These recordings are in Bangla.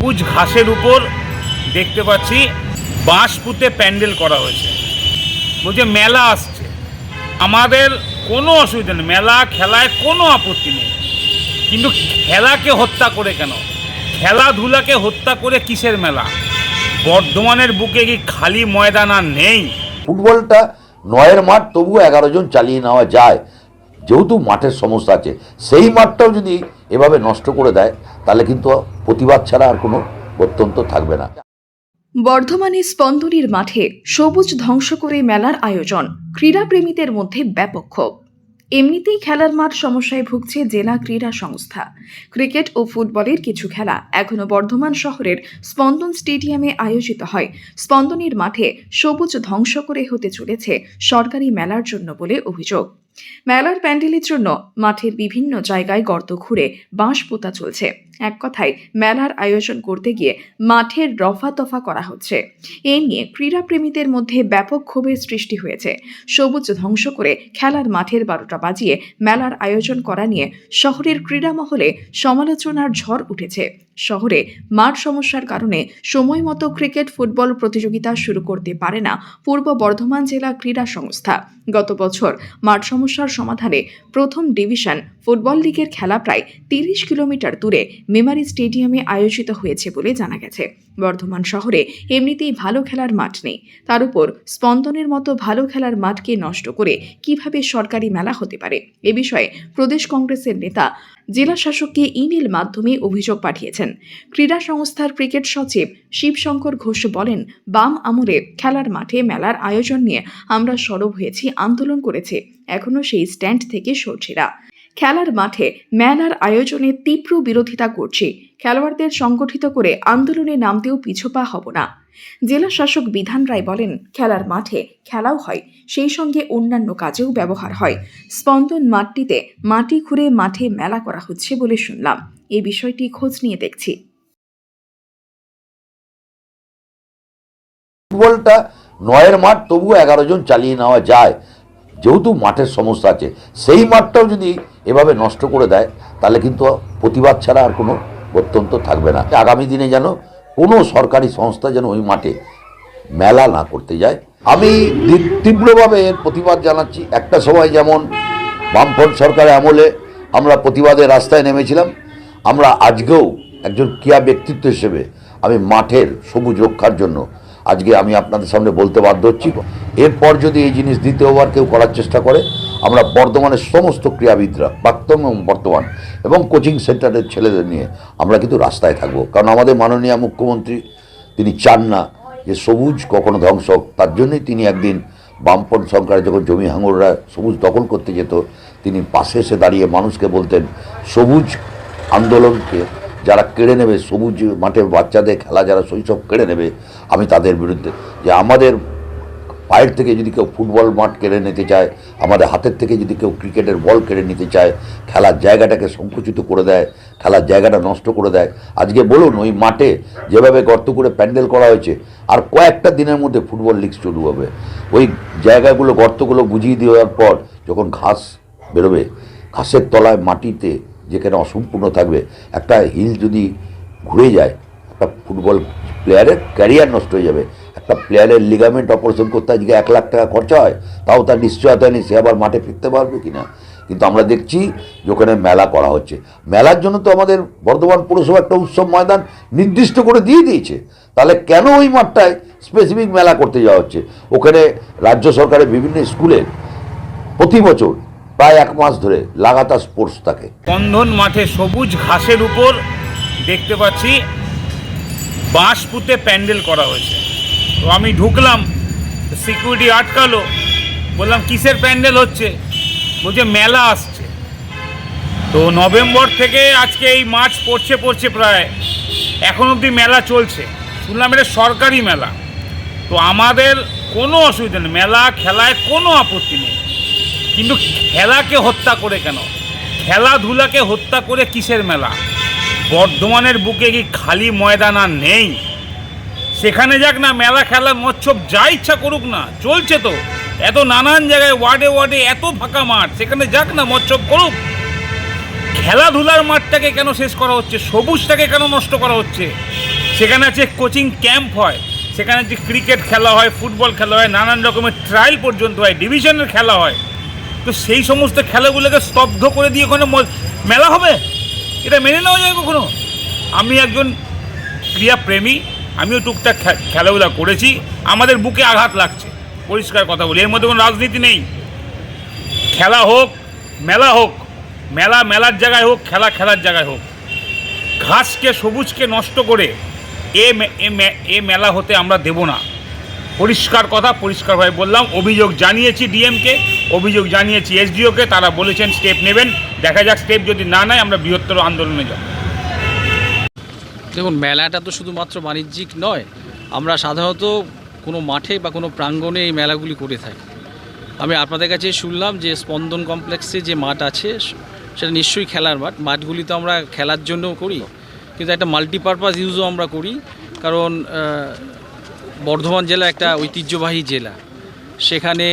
সবুজ ঘাসের উপর দেখতে পাচ্ছি বাঁশ পুঁতে প্যান্ডেল করা হয়েছে। বলছে, মেলা আসছে। আমাদের কোনো অসুবিধা নেই। মেলা, খেলায় কোনো আপত্তি নেই। কিন্তু খেলাকে হত্যা করে কেন? খেলাধুলাকে হত্যা করে কিসের মেলা? বর্ধমানের বুকে কি খালি ময়দান আর নেই? ফুটবলটা নয়ের মাঠ তবুও এগারো জন চালিয়ে নেওয়া যায়। যেহেতু মাঠের সমস্যা আছে, সেই মাঠটাও যদি এভাবে নষ্ট করে দেয়, তাহলে কিন্তু প্রতিবাদ ছাড়া আর কোনো অত্যন্ত থাকবে না। বর্ধমানে স্পন্দনের মাঠে সবুজ ধ্বংস করে মেলার আয়োজন, ক্রীড়াপ্রেমীদের মধ্যে ব্যাপক ক্ষোভ। এমনিতেই খেলার মাঠ সমস্যায় ভুগছে জেলা ক্রীড়া সংস্থা। ক্রিকেট ও ফুটবলের কিছু খেলা এখনও বর্ধমান শহরের স্পন্দন স্টেডিয়ামে আয়োজিত হয়। স্পন্দনের মাঠে সবুজ ধ্বংস করে হতে চলেছে সরকারি মেলার জন্য বলে অভিযোগ। মেলার প্যান্ডেলের জন্য মাঠের বিভিন্ন জায়গায় গর্ত ঘুরে বাঁশ পোতা চলছে। এক কথায় মেলার আয়োজন করতে গিয়ে মাঠের রফাতফা করা হচ্ছে। এ নিয়ে ক্রীড়াপ্রেমীদের মধ্যে ব্যাপক ক্ষোভের সৃষ্টি হয়েছে। সবুজ ধ্বংস করে খেলার মাঠের বারোটা বাজিয়ে মেলার আয়োজন করা নিয়ে শহরের ক্রীড়া মহলে সমালোচনার ঝড় উঠেছে। শহরে মাঠ সমস্যার কারণে সময় মতো ক্রিকেট, ফুটবল প্রতিযোগিতা শুরু করতে পারে না পূর্ব বর্ধমান জেলা ক্রীড়া সংস্থা। গত বছর মাঠ সমস্যার সমাধানে প্রথম ডিভিশন ফুটবল লিগের খেলা প্রায় তিরিশ কিলোমিটার দূরে মেমারি স্টেডিয়ামে আয়োজিত হয়েছে বলে জানা গেছে। বর্ধমান শহরে এমনিতেই ভালো খেলার মাঠ নেই। তার উপর স্পন্দনের মতো ভালো খেলার মাঠকে নষ্ট করে কীভাবে সরকারি মেলা হতে পারে? এ বিষয়ে প্রদেশ কংগ্রেসের নেতা, জেলা শাসককে ইমেল মাধ্যমে অভিযোগ পাঠিয়েছেন। ক্রীড়া সংস্থার ক্রিকেট সচিব শিবশঙ্কর ঘোষ বলেন, বাম আমলে খেলার মাঠে মেলার আয়োজন নিয়ে আমরা সরব হয়েছি, আন্দোলন করেছে। এখনও সেই স্ট্যান্ড থেকে সরছে খেলার মাঠে মেলার আয়োজনে তীব্র বিরোধিতা করছি। খেলোয়াড়দের সংগঠিত করে আন্দোলনে নামতেও পিছপা হব না। জেলা শাসক বিধান রায় বলেন, খেলার মাঠে খেলাও হয়, সেই সঙ্গে অন্যান্য কাজেও ব্যবহার হয়। স্পন্দন মাঠটিতে মাটি খুঁড়ে মাঠে মেলা করা হচ্ছে বলে শুনলাম। এই বিষয়টি খোঁজ নিয়ে দেখছি। ফুটবলটা নয়ের মাঠ তবুও এগারো জন চালিয়ে নেওয়া যায়। যেহেতু মাঠের সমস্যা আছে, সেই মাঠটাও যদি এভাবে নষ্ট করে দেয়, তাহলে কিন্তু প্রতিবাদ ছাড়া আর কোনো অত্যন্ত থাকবে না। আগামী দিনে যেন কোনো সরকারি সংস্থা যেন ওই মাঠে মেলা না করতে যায়। আমি তীব্রভাবে এর প্রতিবাদ জানাচ্ছি। একটা সময় যেমন বামফ্রন্ট সরকারের আমলে আমরা প্রতিবাদের রাস্তায় নেমেছিলাম। আমরা আজকেও একজন ক্রিয়া ব্যক্তিত্ব হিসেবে আমি মাঠের সবুজ রক্ষার জন্য আজকে আমি আপনাদের সামনে বলতে বাধ্য হচ্ছি। এরপর যদি এই জিনিস দ্বিতীয়বার কেউ করার চেষ্টা করে, আমরা বর্ধমানের সমস্ত ক্রীড়াবিদরা প্রাক্তন এবং বর্তমান এবং কোচিং সেন্টারের ছেলেদের নিয়ে আমরা কিন্তু রাস্তায় থাকব। কারণ আমাদের মাননীয় মুখ্যমন্ত্রী, তিনি চান না যে সবুজ কখনো ধ্বংস হোক। তার জন্যই তিনি একদিন বামপন সরকারে যখন জমি হাঙররা সবুজ দখল করতে যেত, তিনি পাশে এসে দাঁড়িয়ে মানুষকে বলতেন, সবুজ আন্দোলনকে যারা কেড়ে নেবে, সবুজ মাঠে বাচ্চাদের খেলা যারা শৈশব কেড়ে নেবে, আমি তাদের বিরুদ্ধে। যে আমাদের পায়ের থেকে যদি কেউ ফুটবল মাঠ কেড়ে নিতে চায়, আমাদের হাতের থেকে যদি কেউ ক্রিকেটের বল কেড়ে নিতে চায়, খেলার জায়গাটাকে সংকুচিত করে দেয়, খেলার জায়গাটা নষ্ট করে দেয়। আজকে বলুন, ওই মাঠে যেভাবে গর্ত করে প্যান্ডেল করা হয়েছে, আর কয়েকটা দিনের মধ্যে ফুটবল লিগ শুরু হবে। ওই জায়গাগুলো, গর্তগুলো বুঝিয়ে দেওয়ার পর যখন ঘাস বেরোবে, ঘাসের তলায় মাটিতে যেখানে অসম্পূর্ণ থাকবে, একটা হিল যদি ঘুরে যায়, একটা ফুটবল প্লেয়ারের ক্যারিয়ার নষ্ট হয়ে যাবে। একটা প্লেয়ারের লিগামেন্ট অপারেশন করতে আজকে এক লাখ টাকা খরচা হয়, তাও তার নিশ্চয়তা নেই, সে আবার মাঠে ফিরতে পারবে কি না কিন্তু আমরা দেখছি যে ওখানে মেলা করা হচ্ছে। মেলার জন্য তো আমাদের বর্ধমান পৌরসভা একটা উৎসব ময়দান নির্দিষ্ট করে দিয়ে দিয়েছে। তাহলে কেন ওই মাঠটায় স্পেসিফিক মেলা করতে যাওয়া হচ্ছে? ওখানে রাজ্য সরকারের বিভিন্ন স্কুলে প্রতি বছর প্রায় এক মাস ধরে লাগাতার স্পোর্টস থাকে। বন্ধন মাঠে সবুজ ঘাসের উপর দেখতে পাচ্ছি বাঁশ পুঁতে প্যান্ডেল করা হয়েছে। তো আমি ঢুকলাম সিকিউরিটি আটকালো। বললাম, কিসের প্যান্ডেল হচ্ছে? বলছে, মেলা আসছে। তো নভেম্বর থেকে আজকে এই মার্চ পড়ছে পড়ছে প্রায়। এখন অবধি মেলা চলছে। শুনলাম, এটা সরকারি মেলা। তো আমাদের কোনো অসুবিধা নেই। মেলা, খেলায় কোনো আপত্তি নেই। কিন্তু খেলাকে হত্যা করে কেন? খেলাধুলাকে হত্যা করে কিসের মেলা? বর্ধমানের বুকে কি খালি ময়দান আর নেই? সেখানে যাক না, মেলা খেলা মৎসব যা ইচ্ছা করুক না, চলছে তো। এত নানান জায়গায়, ওয়ার্ডে ওয়ার্ডে এত ফাঁকা মাঠ, সেখানে যাক না মৎসব করুক। খেলাধুলার মাঠটাকে কেন শেষ করা হচ্ছে? সবুজটাকে কেন নষ্ট করা হচ্ছে? সেখানে আছে কোচিং ক্যাম্প হয়, সেখানে যে ক্রিকেট খেলা হয়, ফুটবল খেলা হয়, নানান রকমের ট্রায়াল পর্যন্ত হয়, ডিভিশনের খেলা হয়। তো সেই সমস্ত খেলাগুলোকে স্তব্ধ করে দিয়ে ম- মেলা হবে? এটা মেনে নেওয়া যায় কখনো? আমি একজন ক্রীড়াপ্রেমী আমিও টুকটাক খেলাধুলা করেছি। আমাদের বুকে আঘাত লাগছে। পরিষ্কার কথা বলি। এর মধ্যে কোনো রাজনীতি নেই। খেলা হোক, মেলা হোক, মেলা মেলার জায়গায় হোক, খেলা খেলার জায়গায় হোক। ঘাসকে, সবুজকে নষ্ট করে এ এ মেলা হতে আমরা দেব না। পরিষ্কার কথা, পরিষ্কারভাবে বললাম। অভিযোগ জানিয়েছি ডিএমকে, অভিযোগ জানিয়েছি এসডিওকে। তারা বলেছেন, স্টেপ নেবেন। দেখা যাক, স্টেপ যদি না নেয়, আমরা বৃহত্তর আন্দোলনে যাব। দেখুন, মেলাটা তো শুধুমাত্র বাণিজ্যিক নয়, আমরা সাধারণত কোনো মাঠে বা কোনো প্রাঙ্গণে এই মেলাগুলি করে থাকি। আমি আপনাদের কাছে শুনলাম যে স্পন্দন কমপ্লেক্সে যে মাঠ আছে, সেটা নিশ্চয়ই খেলার মাঠ। মাঠগুলি তো আমরা খেলার জন্য করি, কিন্তু একটা মাল্টিপারপাস ইউজও আমরা করি, কারণ বর্ধমান জেলা একটা ঐতিহ্যবাহী জেলা। সেখানে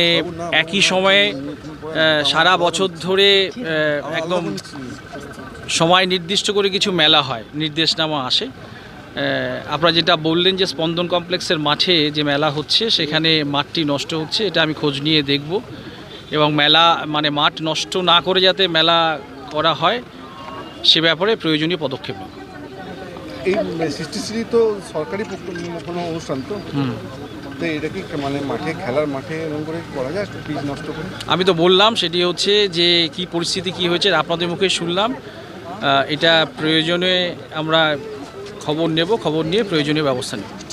একই সময়ে সারা বছর ধরে একদম সময় নির্দিষ্ট করে কিছু মেলা হয় নির্দেশনামা আসে। আপনারা যেটা বললেন যে স্পন্দন কমপ্লেক্সের মাঠে যে মেলা হচ্ছে সেখানে মাঠটি নষ্ট হচ্ছে এটা আমি খোঁজ নিয়ে দেখব। এবং মেলা মানে মাঠ নষ্ট না করে যাতে মেলা করা হয় সে ব্যাপারে প্রয়োজনীয় পদক্ষেপ নেব। এই সৃষ্টিশ্রী তো সরকারি কোনো অনুষ্ঠান তো? তো এটা কি মানে মাঠে খেলার মাঠে এরকম করে করা যায় পিচ নষ্ট করে? আমি তো বললাম সেটি হচ্ছে যে কি পরিস্থিতি কি হয়েছে আপনাদের মুখে শুনলাম। এটা প্রয়োজনে আমরা খবর নেব খবর নিয়ে প্রয়োজনীয় ব্যবস্থা নেব।